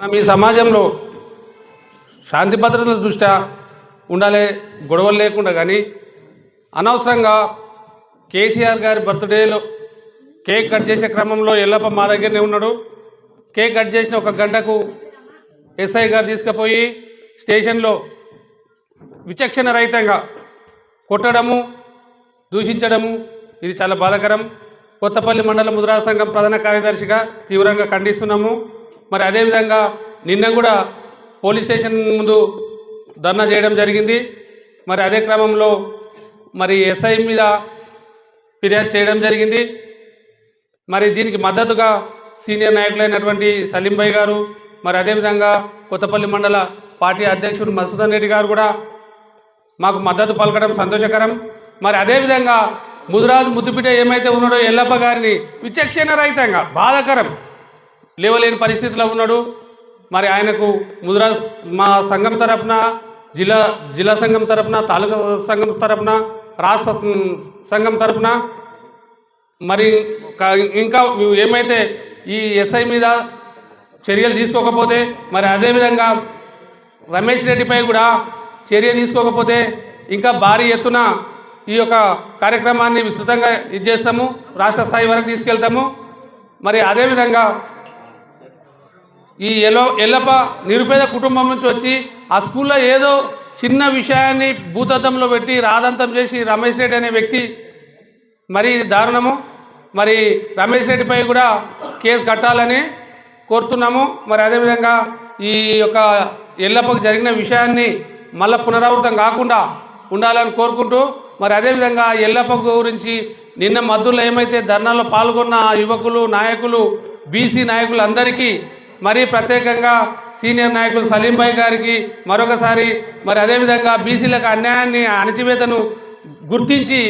మనం ఈ సమాజంలో శాంతి భద్రతల దృష్ట్యా ఉండాలి గొడవలు లేకుండా కానీ అనవసరంగా కేసీఆర్ గారి బర్త్డేలో కేక్ కట్ చేసే క్రమంలో ఎల్లప్ప మా దగ్గరనే ఉన్నాడు. కేక్ కట్ చేసిన ఒక గంటకు ఎస్ఐ గారు తీసుకుపోయి స్టేషన్లో విచక్షణ రహితంగా కొట్టడము దూషించడము ఇది చాలా బాధాకరం. కొత్తపల్లి మండల ముద్రా సంఘం ప్రధాన కార్యదర్శిగా తీవ్రంగా ఖండిస్తున్నాము. మరి అదేవిధంగా నిన్న కూడా పోలీస్ స్టేషన్ ముందు ధర్నా చేయడం జరిగింది. మరి అదే క్రమంలో మరి ఎస్ఐ మీద ఫిర్యాదు చేయడం జరిగింది. మరి దీనికి మద్దతుగా సీనియర్ నాయకులైనటువంటి సలీంభాయ్ గారు మరి అదేవిధంగా కొత్తపల్లి మండల పార్టీ అధ్యక్షుడు మసూదన్ రెడ్డి గారు కూడా మాకు మద్దతు పలకడం సంతోషకరం. మరి అదేవిధంగా ముదురాజు ముద్దుపిట ఏమైతే ఉన్నాడో ఎల్లప్ప గారిని విచక్షణ రహితంగా బాధాకరం లేవలేని పరిస్థితిలో ఉన్నాడు. మరి ఆయనకు ముద్రా మా సంఘం తరపున జిల్లా జిల్లా సంఘం తరపున తాలూకా సంఘం తరపున రాష్ట్ర సంఘం తరపున మరి ఇంకా ఏమైతే ఈ ఎస్ఐ మీద చర్యలు తీసుకోకపోతే మరి అదేవిధంగా రమేష్ రెడ్డిపై కూడా చర్య తీసుకోకపోతే ఇంకా భారీ ఎత్తున ఈ యొక్క కార్యక్రమాన్ని విస్తృతంగా ఇది చేస్తాము. రాష్ట్ర స్థాయి వరకు తీసుకెళ్తాము. మరి అదేవిధంగా ఈ ఎల్లో ఎల్లప్ప నిరుపేద కుటుంబం నుంచి వచ్చి ఆ స్కూల్లో ఏదో చిన్న విషయాన్ని భూతత్వంలో పెట్టి రాదంతం చేసి రమేష్ రెడ్డి అనే వ్యక్తి మరి దారుణము. మరి రమేష్ రెడ్డిపై కూడా కేసు కట్టాలని కోరుతున్నాము. మరి అదేవిధంగా ఈ యొక్క ఎల్లప్పకు జరిగిన విషయాన్ని మళ్ళా పునరావృతం కాకుండా ఉండాలని కోరుకుంటూ మరి అదేవిధంగా ఎల్లప్ప గురించి నిన్న మద్దుల్లో ఏమైతే ధర్నాలో పాల్గొన్న యువకులు నాయకులు బీసీ నాయకులు అందరికీ మరి ప్రత్యేకంగా సీనియర్ నాయకులు సలీంభాయ్ గారికి మరొకసారి మరి అదేవిధంగా బీసీలకు అన్యాయాన్ని అణచివేతను గుర్తించి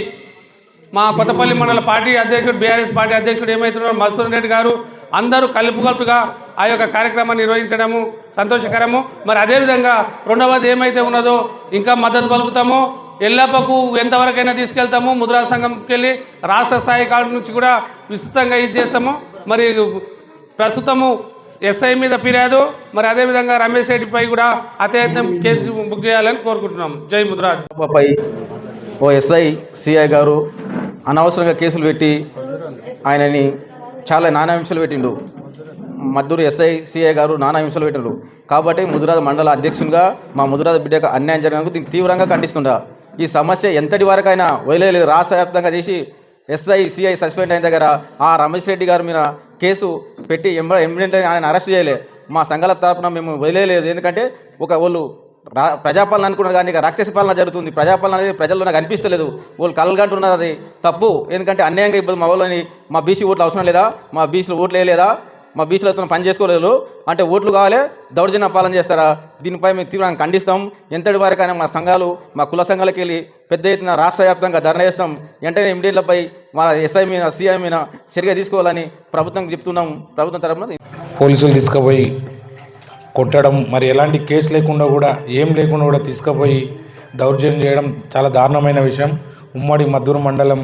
మా కొత్తపల్లి మండల పార్టీ అధ్యక్షుడు బీఆర్ఎస్ పార్టీ అధ్యక్షుడు ఏమైతున్నారో మధుసూదన్ రెడ్డి గారు అందరూ కలుపుకలుపుగా ఆ యొక్క కార్యక్రమాన్ని నిర్వహించడము సంతోషకరము. మరి అదేవిధంగా రెండవది ఏమైతే ఉన్నదో ఇంకా మద్దతు పలుకుతామో ఎల్లప్పకు ఎంతవరకైనా తీసుకెళ్తాము. ముద్రా సంఘంకి వెళ్ళి రాష్ట్ర స్థాయి కాడి నుంచి కూడా విస్తృతంగా ఇది చేస్తాము. మరి ప్రస్తుతము ఎస్ఐ మీద ఫిర్యాదు మరి అదేవిధంగా రమేష్ రెడ్డిపై కూడా అత్యయత్నం కేసు బుక్ చేయాలని కోరుకుంటున్నాం. జై ముద్రాజ్. పై ఓ ఎస్ఐ సిఐ గారు అనవసరంగా కేసులు పెట్టి ఆయనని చాలా నానా హింసలు పెట్టిండు. మద్దూరు ఎస్ఐ సిఐ గారు నానా హింసలు పెట్టిండు కాబట్టి ముదురాజ మండల అధ్యక్షునిగా మా ముదురాజ బిడ్డకు అన్యాయం జరగడానికి దీన్ని తీవ్రంగా ఖండిస్తుండ. ఈ సమస్య ఎంతటి వరకైనా వదిలేదు రాష్ట్ర వ్యాప్తంగా చేసి ఎస్ఐ సిఐ సస్పెండ్ అయిన దగ్గర ఆ రమేష్ రెడ్డి గారి మీద కేసు పెట్టి ఎంబ ఎమిడెంట్ ఆయన అరెస్ట్ చేయలే. మా సంఘాల తరపున మేము వదిలేదు ఎందుకంటే ఒక వాళ్ళు రా ప్రజాపాలన అనుకున్నారు కానీ ఇక రాక్షస పాలన జరుగుతుంది. ప్రజాపాలన అనేది ప్రజల్లో నాకు అనిపిస్తలేదు. వాళ్ళు కలగంటున్నారు అది తప్పు. ఎందుకంటే అన్యాయంగా ఇప్పుడు మా వాళ్ళని మా బీసీ ఓట్లు అవసరం లేదా? మా బీసీలో ఓట్లు వేయలేదా? మా బీచ్లో అతను పని చేసుకోలేదు. అంటే ఓట్లు కావాలి దౌర్జన్య పాలన చేస్తారా? దీనిపై మేము తీవ్రంగా ఖండిస్తాం. ఎంతటి వారికైనా మా సంఘాలు మా కుల సంఘాలకు వెళ్ళి పెద్ద ఎత్తున రాష్ట్ర వ్యాప్తంగా ధర్నా చేస్తాం. వెంటనే ఇమీడియట్లపై మా ఎస్ఐ మీద సీఐ మీద చర్య తీసుకోవాలని ప్రభుత్వం చెప్తున్నాం. ప్రభుత్వం తరఫున పోలీసులు తీసుకుపోయి కొట్టడం మరి ఎలాంటి కేసు లేకుండా కూడా ఏం లేకుండా కూడా తీసుకుపోయి దౌర్జన్యం చేయడం చాలా దారుణమైన విషయం. ఉమ్మడి మద్దూరు మండలం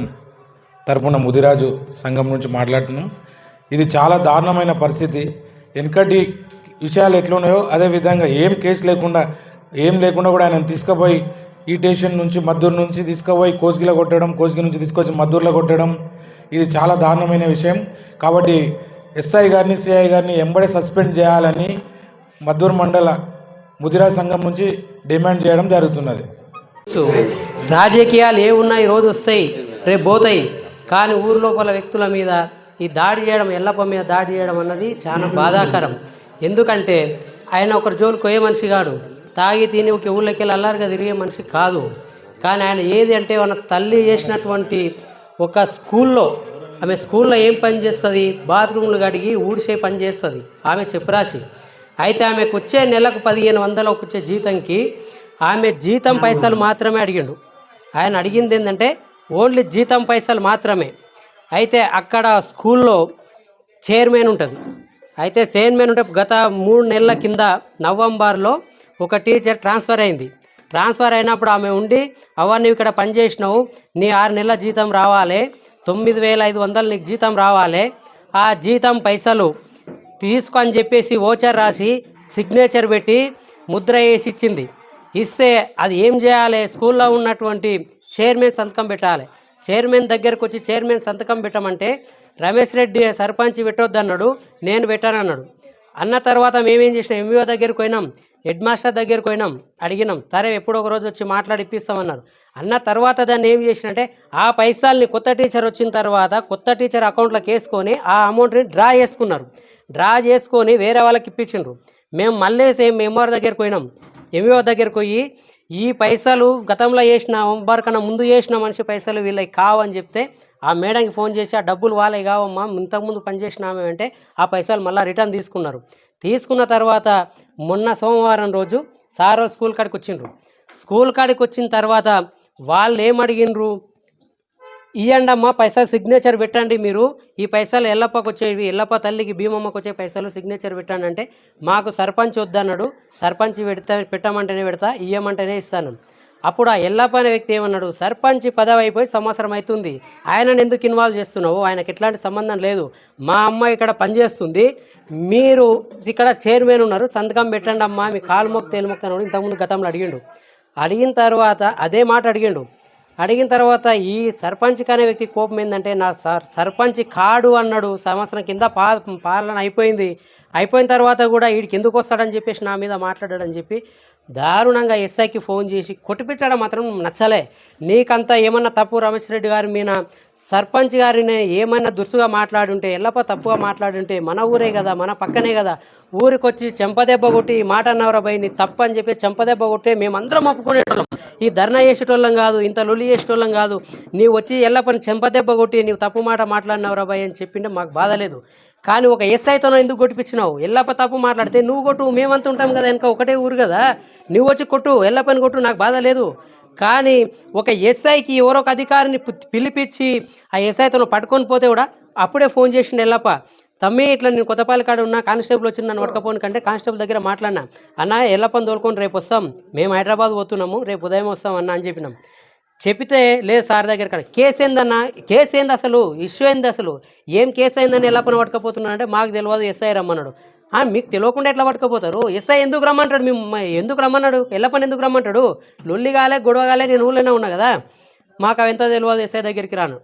తరపున ముదిరాజు సంఘం నుంచి మాట్లాడుతున్నాం. ఇది చాలా దారుణమైన పరిస్థితి. వెనకటి విషయాలు ఎట్లున్నాయో అదే విధంగా ఏం కేసు లేకుండా ఏం లేకుండా కూడా ఆయన తీసుకుపోయి ఈ స్టేషన్ నుంచి మద్దూరు నుంచి తీసుకుపోయి కోసిగిలో కొట్టడం కోసిగి నుంచి తీసుకొచ్చి మద్దూరులో కొట్టడం ఇది చాలా దారుణమైన విషయం. కాబట్టి ఎస్ఐ గారిని సిఐ గారిని ఎంబడే సస్పెండ్ చేయాలని మద్దూరు మండల ముదిరా సంఘం నుంచి డిమాండ్ చేయడం జరుగుతున్నది. సో రాజకీయాలు ఏ ఉన్నాయి రోజు వస్తాయి రేపు పోతాయి. కానీ ఊరు లోపల వ్యక్తుల మీద ఈ దాడి చేయడం ఎల్లప్ప మీద దాడి చేయడం అన్నది చాలా బాధాకరం. ఎందుకంటే ఆయన ఒకరి జోలు కొయ్యే మనిషి కాడు. తాగి తిని ఒక ఊళ్ళకి వెళ్ళి అల్లారుగా తిరిగే మనిషి కాదు. కానీ ఆయన ఏది అంటే మన తల్లి చేసినటువంటి ఒక స్కూల్లో ఆమె స్కూల్లో ఏం పని చేస్తుంది? బాత్రూమ్లు కడిగి ఊడిసే పని చేస్తుంది. ఆమె చెప్పురాశి. అయితే ఆమెకు వచ్చే నెలకు పదిహేను వందలకు వచ్చే జీతంకి ఆమె జీతం పైసలు మాత్రమే అడిగిండు. ఆయన అడిగింది ఏంటంటే ఓన్లీ జీతం పైసలు మాత్రమే. అయితే అక్కడ స్కూల్లో చైర్మన్ ఉంటుంది. అయితే చైర్మన్ ఉంటే గత మూడు నెలల కింద నవంబర్లో ఒక టీచర్ ట్రాన్స్ఫర్ అయింది. ట్రాన్స్ఫర్ అయినప్పుడు ఆమె ఉండి అవ్వ నువ్వు ఇక్కడ పనిచేసినావు నీ ఆరు నెలల జీతం రావాలి తొమ్మిది వేల ఐదు వందలు నీకు జీతం రావాలి ఆ జీతం పైసలు తీసుకో అని చెప్పేసి ఓచర్ రాసి సిగ్నేచర్ పెట్టి ముద్ర వేసి ఇచ్చింది. ఇస్తే అది ఏం చేయాలి? స్కూల్లో ఉన్నటువంటి చైర్మన్ సంతకం పెట్టాలి. చైర్మన్ దగ్గరకు వచ్చి చైర్మన్ సంతకం పెట్టమంటే రమేష్ రెడ్డి సర్పంచ్ పెట్టొద్దన్నాడు నేను పెట్టానన్నాడు. అన్న తర్వాత మేమేం చేసినాం? ఎంఈఓ దగ్గరికి పోయినాం హెడ్ మాస్టర్ దగ్గరికి పోయినాం అడిగినాం సరే ఎప్పుడో ఒక రోజు వచ్చి మాట్లాడి ఇప్పిస్తామన్నారు. అన్న తర్వాత దాన్ని ఏం చేసినంటే ఆ పైసల్ని కొత్త టీచర్ వచ్చిన తర్వాత కొత్త టీచర్ అకౌంట్లోకి వేసుకొని ఆ అమౌంట్ని డ్రా చేసుకున్నారు. డ్రా చేసుకొని వేరే వాళ్ళకి ఇప్పించిండ్రు. మేము మళ్ళీ సేమ్ ఎంఆర్ దగ్గరికి పోయినాం. ఎంఈఓ దగ్గరకు పోయి ఈ పైసలు గతంలో వేసిన అంబార్ కన్నా ముందు వేసిన మనిషి పైసలు వీళ్ళకి కావని చెప్తే ఆ మేడంకి ఫోన్ చేసి ఆ డబ్బులు వాళ్ళే కావమ్మా ఇంతకుముందు పనిచేసిన ఆమె అంటే ఆ పైసలు మళ్ళీ రిటర్న్ తీసుకున్నారు. తీసుకున్న తర్వాత మొన్న సోమవారం రోజు సార్ వాళ్ళు స్కూల్ కాడికి వచ్చిండ్రు. స్కూల్ కాడికి వచ్చిన తర్వాత వాళ్ళు ఏమడిగినరు అడిగిండ్రు పైసలు సిగ్నేచర్ పెట్టండి మీరు. ఈ పైసలు ఎల్లప్పకు వచ్చేవి ఎల్లప్ప తల్లికి భీమమ్మకు వచ్చే పైసలు సిగ్నేచర్ పెట్టండి అంటే మాకు సర్పంచ్ వద్దన్నాడు. సర్పంచ్ పెడతా పెట్టమంటేనే పెడతా ఇయ్యమంటేనే ఇస్తాను. అప్పుడు ఆ ఎల్లప్ప అనే వ్యక్తి ఏమన్నాడు సర్పంచ్ పదవి అయిపోయి సంవత్సరం అవుతుంది ఆయనను ఎందుకు ఇన్వాల్వ్ చేస్తున్నావు? ఆయనకి ఎట్లాంటి సంబంధం లేదు. మా అమ్మ ఇక్కడ పనిచేస్తుంది. మీరు ఇక్కడ చైర్మన్ ఉన్నారు. సంతకం పెట్టండి అమ్మా మీ కాలు మొక్కు తేలు ఇంతకుముందు గతంలో అడిగిండు. అడిగిన తర్వాత అదే మాట అడిగిండు. అడిగిన తర్వాత ఈ సర్పంచ్ అనే వ్యక్తి కోపం ఏంటంటే నా సర్ సర్పంచ్ కాడు అన్నాడు. సంవత్సరం కింద పా పాలన అయిపోయింది. అయిపోయిన తర్వాత కూడా వీడికి ఎందుకు వస్తాడని చెప్పేసి నా మీద మాట్లాడాడని చెప్పి దారుణంగా ఎస్ఐకి ఫోన్ చేసి కొట్టిపించడం మాత్రం నచ్చలే. నీకంతా ఏమన్నా తప్పు రమేష్ రెడ్డి గారి మీద సర్పంచ్ గారిని ఏమైనా దురుసుగా మాట్లాడుంటే ఎల్లప్ప తప్పుగా మాట్లాడుంటే మన ఊరే కదా మన పక్కనే కదా. ఊరికొచ్చి చెంపదెబ్బ కొట్టి ఈ మాట అన్నవరా భయ్ నీ తప్పు అని చెప్పి చెంపదెబ్బ కొట్టే మేమందరం ఒప్పుకునేటోళ్ళం. ఈ ధర్నా చేసేటోళ్ళం కాదు ఇంత లొల్లి చేసేటోళ్ళం కాదు. నీవు వచ్చి ఎల్లప్పని చెంపదెబ్బ కొట్టి నీవు తప్పు మాట మాట్లాడినవరా భయ్ అని చెప్పింటే మాకు బాధ లేదు. కానీ ఒక ఎస్ఐతోనో ఎందుకు కొట్టిపించినావు ఎల్లప్ప తప్పు మాట్లాడితే నువ్వు కొట్టు మేమంతా ఉంటాం కదా వెనక ఒకటే ఊరు కదా. నువ్వు వచ్చి కొట్టు ఎల్లప్పని కొట్టు నాకు బాధ లేదు. కానీ ఒక ఎస్ఐకి ఎవరో ఒక అధికారిని పిలిపించి ఆ ఎస్ఐతో పట్టుకొని పోతే కూడా అప్పుడే ఫోన్ చేసిండు ఎల్లప్ప తమ్మి ఇట్లా నేను కొత్తపాలి కాడ ఉన్నా కానిస్టేబుల్ వచ్చి నన్ను పట్టుకపోను కంటే కానిస్టేబుల్ దగ్గర మాట్లాడినా. అన్న ఎల్లప్పని తోలుకొని రేపు వస్తాం. మేము హైదరాబాద్ పోతున్నాము రేపు ఉదయం వస్తాం అన్న అని చెప్పినాం. చెప్తే లేదు సార్ దగ్గర కాడ కేసు ఏందన్నా కేసు ఏంది అసలు? ఇష్యూ ఏంది అసలు? ఏం కేసు అయిందని ఎలా పని పట్టుకపోతున్నాడు అంటే మాకు తెలియదు ఎస్ఐ రమ్మన్నాడు. మీకు తెలియకుండా ఎట్లా పట్టుకోపోతారు? ఎస్ఐ ఎందుకు రమ్మంటాడు మేము ఎందుకు రమ్మన్నాడు? ఎల్ల పని ఎందుకు రమ్మంటాడు? లొల్లి కాలే గొడవ కాలే నేను ఊళ్ళోనే ఉన్నా కదా. మాకు అవి ఎంత తెలియదు ఎస్ఐ దగ్గరికి రాను.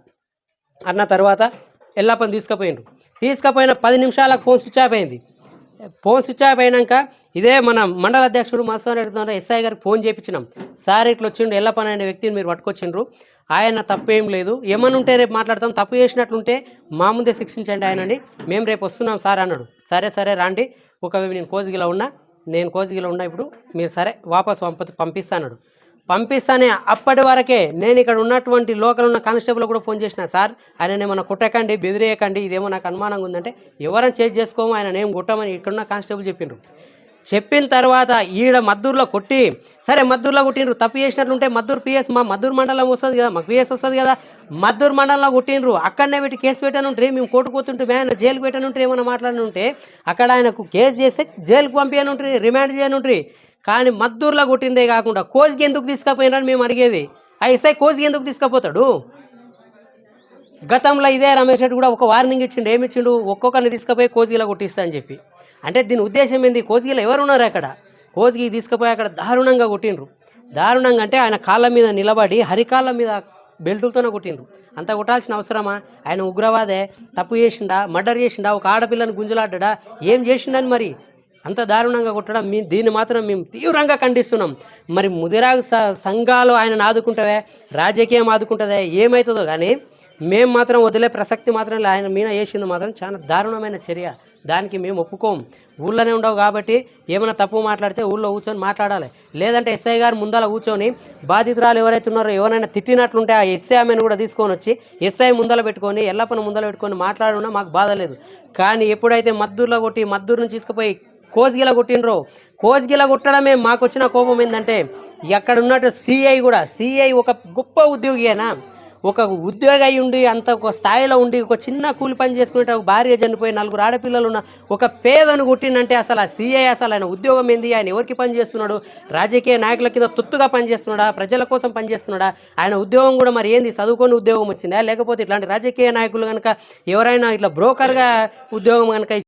అన్న తర్వాత ఎల్లప్పని తీసుకుపోయిండ్రు. తీసుకుపోయిన పది నిమిషాలకు ఫోన్ స్విచ్ ఆఫ్ అయింది. ఫోన్ స్విచ్ ఆఫ్ అయినాక ఇదే మన మండల అధ్యక్షుడు మత్స్య రెడ్డి ఎస్ఐ గారికి ఫోన్ చేయించినాం సార్ ఇట్లా వచ్చిండు ఎల్లప్పని అనే వ్యక్తిని మీరు పట్టుకొచ్చిండ్రు. ఆయన తప్పేం లేదు. ఏమనుంటే ఉంటే రేపు మాట్లాడతాం. తప్పు చేసినట్లుంటే మా ముందే శిక్షించండి ఆయనని. మేము రేపు వస్తున్నాం సార్ అన్నాడు. సరే సరే రాండి. ఒకవేళ నేను కోజిగిలో ఉన్నా నేను కోజిగిలో ఉన్నా ఇప్పుడు మీరు సరే వాపస్ పంప పంపిస్తాడు పంపిస్తానే అప్పటి వరకే నేను ఇక్కడ ఉన్నటువంటి లోకల్ ఉన్న కానిస్టేబుల్ కూడా ఫోన్ చేసిన సార్ ఆయన ఏమన్నా కుట్టకండి బెదిరేయకండి ఇదేమో నాకు అనుమానంగా ఉందంటే ఎవరైనా చేసి చేసుకోము ఆయన ఏం కుట్టమని ఇక్కడున్న కానిస్టేబుల్ చెప్పిండ్రు. చెప్పిన తర్వాత ఈడ మద్దూరులో కొట్టి సరే మద్దూరులో కొట్టిండ్రు తప్పు చేసినట్లుంటే మద్దూరు పిఎస్ మా మద్దూరు మండలం వస్తుంది కదా మాకు పిఎస్ వస్తుంది కదా మద్దూరు మండలంలో కొట్టిండ్రు అక్కడనే పెట్టి కేసు పెట్టనుంటే మేము కోర్టుకు పోతుంటే ఆయన జైలుకి పెట్టనుంటే ఏమైనా మాట్లాడనుంటే అక్కడ ఆయనకు కేసు చేస్తే జైలుకు పంపించనుంట్రి రిమాండ్ చేయనుంట్రి కానీ మద్దూరులో కొట్టిందే కాకుండా కోజ్కి ఎందుకు తీసుకుపోయినారని మేము అడిగేది? ఆ ఎస్ఐ కోజ్కి ఎందుకు తీసుకుపోతాడు? గతంలో ఇదే రమేష్ రెడ్డి కూడా ఒక వార్నింగ్ ఇచ్చిండు ఏమి ఇచ్చిండు ఒక్కొక్కరిని తీసుకుపోయి కోజిగిలా కొట్టిస్తా అని చెప్పి. అంటే దీని ఉద్దేశం ఏంది? కోజిగిలో ఎవరున్నారు అక్కడ? కోజిగి తీసుకుపోయి అక్కడ దారుణంగా కొట్టిండ్రు. దారుణంగా అంటే ఆయన కాళ్ళ మీద నిలబడి హరికాళ్ళ మీద బెల్టులతోనే కొట్టిండ్రు. అంత కొట్టాల్సిన అవసరమా? ఆయన ఉగ్రవాదే తప్పు చేసిండా మర్డర్ చేసిండా ఒక ఆడపిల్లని గుంజులాడ్డా ఏం చేసిండని మరి? అంత దారుణంగా కొట్టడం మీ దీన్ని మాత్రం మేము తీవ్రంగా ఖండిస్తున్నాం. మరి ముదిరాగు సంఘాలు ఆయన ఆదుకుంటావే? రాజకీయం ఆదుకుంటుందే? ఏమవుతుందో కానీ మేము మాత్రం వదిలే ప్రసక్తి మాత్రం ఆయన మీద వేసింది మాత్రం చాలా దారుణమైన చర్య. దానికి మేము ఒప్పుకోం. ఊళ్ళోనే ఉండవు కాబట్టి ఏమైనా తప్పు మాట్లాడితే ఊళ్ళో కూర్చొని మాట్లాడాలి. లేదంటే ఎస్ఐ గారు ముందర కూర్చొని బాధితురాలు ఎవరైతే ఉన్నారో ఎవరైనా తిట్టినట్లుంటే ఆ ఎస్ఐ ఆమెను కూడా తీసుకొని వచ్చి ఎస్ఐ ముందర పెట్టుకొని ఎల్లప్పని ముందర పెట్టుకొని మాట్లాడున్నా మాకు బాధ లేదు. కానీ ఎప్పుడైతే మద్దూరులో కొట్టి మద్దూరు నుంచి తీసుకుపోయి కోజ్గిల కొట్టిండ్రో కోజ్గిల కొట్టడమే మాకు వచ్చిన కోపం ఏంటంటే ఎక్కడ ఉన్నట్టు సిఐ కూడా సిఐ ఒక గొప్ప ఉద్యోగియేనా? ఒక ఉద్యోగి అయి ఉండి అంత ఒక స్థాయిలో ఉండి ఒక చిన్న కూలి పని చేసుకుంటే ఒక భార్య చనిపోయి నలుగురు ఆడపిల్లలు ఉన్న ఒక పేదను కొట్టిందంటే అసలు ఆ సీఐ అసలు ఆయన ఉద్యోగం ఏంది? ఆయన ఎవరికి పని చేస్తున్నాడు? రాజకీయ నాయకుల కింద తొత్తుగా పనిచేస్తున్నాడా ప్రజల కోసం పనిచేస్తున్నాడా ఆయన ఉద్యోగం కూడా మరి ఏంది? చదువుకొని ఉద్యోగం వచ్చిందా? లేకపోతే ఇట్లాంటి రాజకీయ నాయకులు కనుక ఎవరైనా ఇట్లా బ్రోకర్గా ఉద్యోగం కనుక